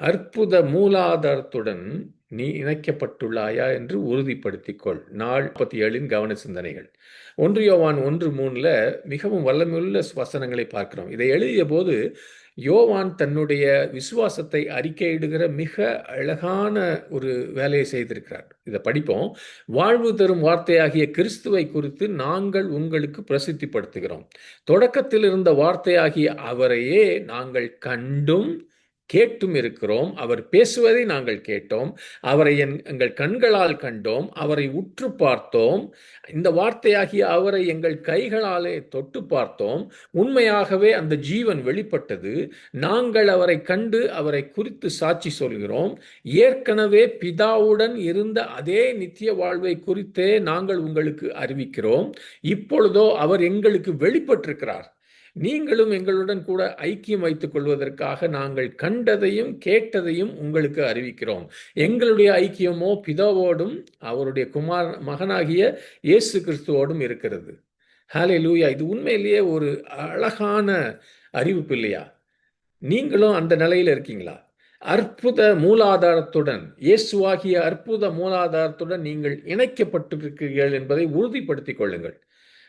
அற்புத மூலாதாரத்துடன் நீ இணைக்கப்பட்டுள்ளாயா என்று உறுதிப்படுத்திக்கொள். கொள் நாற்பத்தி ஏழின் கவன சிந்தனைகள். ஒன்று யோவான் ஒன்று மூணுல மிகவும் வல்லமையுள்ள வசனங்களை பார்க்கிறோம். இதை எழுதிய போது யோவான் தன்னுடைய விசுவாசத்தை அறிக்கையிடுகிற மிக அழகான ஒரு வேலையை செய்திருக்கிறார். இதை படிப்போம். வாழ்வு தரும் வார்த்தையாகிய கிறிஸ்துவை குறித்து நாங்கள் உங்களுக்கு பிரசித்திப்படுத்துகிறோம். தொடக்கத்தில் இருந்த வார்த்தையாகிய அவரையே நாங்கள் கண்டும் கேட்டும் இருக்கிறோம். அவர் பேசுவதை நாங்கள் கேட்டோம். அவரை என் எங்கள் கண்களால் கண்டோம். அவரை உற்று பார்த்தோம். இந்த வார்த்தையாகிய அவரை எங்கள் கைகளாலே தொட்டு பார்த்தோம். உண்மையாகவே அந்த ஜீவன் வெளிப்பட்டது. நாங்கள் அவரை கண்டு அவரை குறித்து சாட்சி சொல்கிறோம். ஏற்கனவே பிதாவுடன் இருந்த அதே நித்திய வாழ்வை குறித்தே நாங்கள் உங்களுக்கு அறிவிக்கிறோம். இப்பொழுதோ அவர் எங்களுக்கு வெளிப்பட்டிருக்கிறார். நீங்களும் எங்களுடன் கூட ஐக்கியம் வைத்துக் கொள்வதற்காக நாங்கள் கண்டதையும் கேட்டதையும் உங்களுக்கு அறிவிக்கிறோம். எங்களுடைய ஐக்கியமோ பிதாவோடும் அவருடைய குமார் மகனாகிய இயேசு கிறிஸ்துவோடும் இருக்கிறது. ஹாலே லூயா இது உண்மையிலேயே ஒரு அழகான அறிவிப்பு இல்லையா? நீங்களும் அந்த நிலையில் இருக்கீங்களா? அற்புத மூலாதாரத்துடன் இயேசுவாகிய அற்புத மூலாதாரத்துடன் நீங்கள் இணைக்கப்பட்டிருக்கிறீர்கள் என்பதை உறுதிப்படுத்திக் கொள்ளுங்கள்.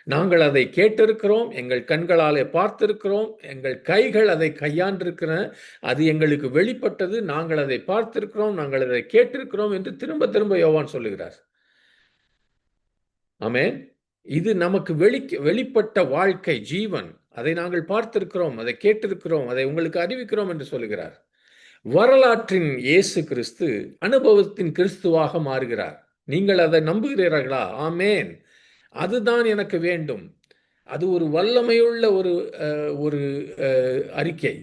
நாங்கள் அதை கேட்டிருக்கிறோம் எங்கள் கண்களாலே பார்த்திருக்கிறோம் எங்கள் கைகள் அதை கையாண்டிருக்கிற அது எங்களுக்கு வெளிப்பட்டது நாங்கள் அதை பார்த்திருக்கிறோம் நாங்கள் அதை கேட்டிருக்கிறோம் என்று திரும்ப திரும்ப யோவான் சொல்லுகிறார். ஆமே இது நமக்கு வெளி வெளிப்பட்ட வாழ்க்கை ஜீவன். அதை நாங்கள் பார்த்திருக்கிறோம் அதை கேட்டிருக்கிறோம் அதை உங்களுக்கு அறிவிக்கிறோம் என்று சொல்லுகிறார். வரலாற்றின் இயேசு கிறிஸ்து அனுபவத்தின் கிறிஸ்துவாக மாறுகிறார். நீங்கள் அதை நம்புகிறீர்களா? ஆமேன். அதுதான் எனக்கு வேண்டும். அது ஒரு வல்லமையுள்ள ஒரு ஒரு அறிக்கை.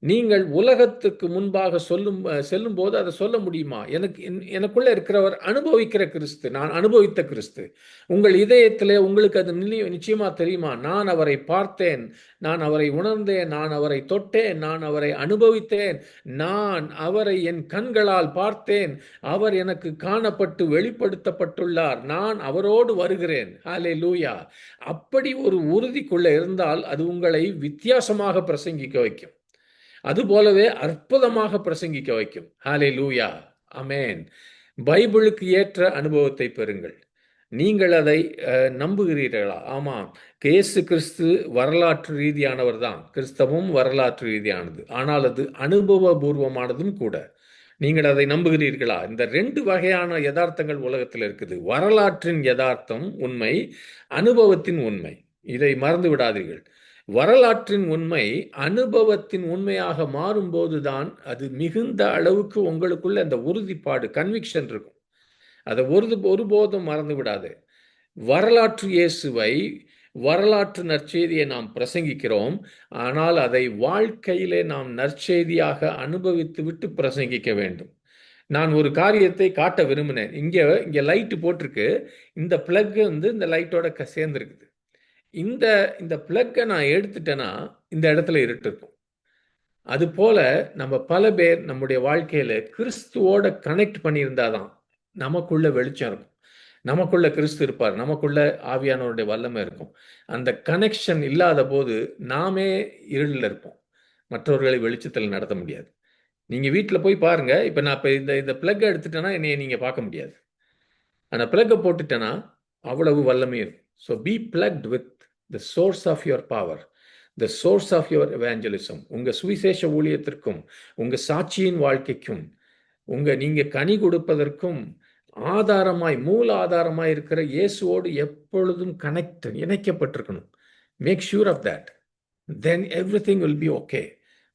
நீங்கள் உலகத்துக்கு முன்பாக சொல்லும் செல்லும் போது அதை சொல்ல முடியுமா? எனக்கு எனக்குள்ள இருக்கிறவர் அனுபவிக்கிற கிறிஸ்து நான் அனுபவித்த கிறிஸ்து. உங்கள் இதயத்திலே உங்களுக்கு அது நிச்சயமா தெரியுமா? நான் அவரை பார்த்தேன் நான் அவரை உணர்ந்தேன் நான் அவரை தொட்டேன் நான் அவரை அனுபவித்தேன் நான் அவரை என் கண்களால் பார்த்தேன் அவர் எனக்கு காணப்பட்டு வெளிப்படுத்தப்பட்டுள்ளார் நான் அவரோடு வருகிறேன். ஹாலே லூயா அப்படி ஒரு உறுதிக்குள்ள இருந்தால் அது உங்களை வித்தியாசமாக பிரசங்கிக்க வைக்கும். அதுபோலவே அற்புதமாக பிரசங்கிக்க வைக்கும். ஹாலே லூயா அமேன் பைபிளுக்கு ஏற்ற அனுபவத்தை பெறுங்கள். நீங்கள் அதை நம்புகிறீர்களா? ஆமாம். கேசு கிறிஸ்து வரலாற்று ரீதியானவர் தான். கிறிஸ்தவம் வரலாற்று ரீதியானது. ஆனால் அது அனுபவபூர்வமானதும் கூட. நீங்கள் அதை நம்புகிறீர்களா? இந்த ரெண்டு வகையான யதார்த்தங்கள் உலகத்தில் இருக்குது. வரலாற்றின் யதார்த்தம் உண்மை அனுபவத்தின் உண்மை. இதை மறந்து விடாதீர்கள். வரலாற்றின் உண்மை அனுபவத்தின் உண்மையாக மாறும்போதுதான் அது மிகுந்த அளவுக்கு உங்களுக்குள்ள அந்த உறுதிப்பாடு கன்விக்ஷன் இருக்கும். அதை ஒரு ஒருபோதும் மறந்து விடாது. வரலாற்று இயேசுவை வரலாற்று நற்செய்தியை நாம் பிரசங்கிக்கிறோம். ஆனால் அதை வாழ்க்கையிலே நாம் நற்செய்தியாக அனுபவித்து விட்டு பிரசங்கிக்க வேண்டும். நான் ஒரு காரியத்தை காட்ட விரும்பினேன். இங்கே இங்கே லைட்டு போட்டிருக்கு. இந்த பிளக் வந்து இந்த லைட்டோட சேர்ந்துருக்குது. இந்த இந்த பிளக்கை நான் எடுத்துட்டேன்னா இந்த இடத்துல இருட்டு இருக்கும் அது போல நம்ம பல பேர் நம்முடைய வாழ்க்கையில கிறிஸ்துவோட கனெக்ட் பண்ணியிருந்தாதான் நமக்குள்ள வெளிச்சம் இருக்கும். நமக்குள்ள கிறிஸ்து இருப்பார். நமக்குள்ள ஆவியானவருடைய வல்லமை இருக்கும். அந்த கனெக்ஷன் இல்லாத போது நாமே இருளில் இருப்போம். மற்றவர்களை வெளிச்சத்தில் நடத்த முடியாது. நீங்க வீட்டில் போய் பாருங்க. இப்போ நான் இப்போ இந்த இந்த பிளக்கை எடுத்துட்டேன்னா என்னைய நீங்க பார்க்க முடியாது. அந்த பிளக்கை போட்டுட்டேன்னா அவ்வளவு வல்லமை இருக்கும் so be plugged with the source of your power the source of your evangelism உங்கள் சுவிசேஷ ஊழியத்திற்கும் உங்கள் சாட்சியின் வாழ்க்கைக்கும் உங்கள் நீங்கள் கனி கொடுப்பதற்கும் ஆதாரமாய் மூல ஆதாரமாய் இருக்கிற இயேசுவோடு எப்பொழுதும் connect இணைக்கப்பட்டிருக்கணும். Make sure of that then everything will be okay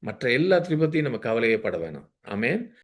மற்ற எல்லாத்தையும் பற்றியும் நம்ம கவலையப்பட வேணாம். ஆமேன்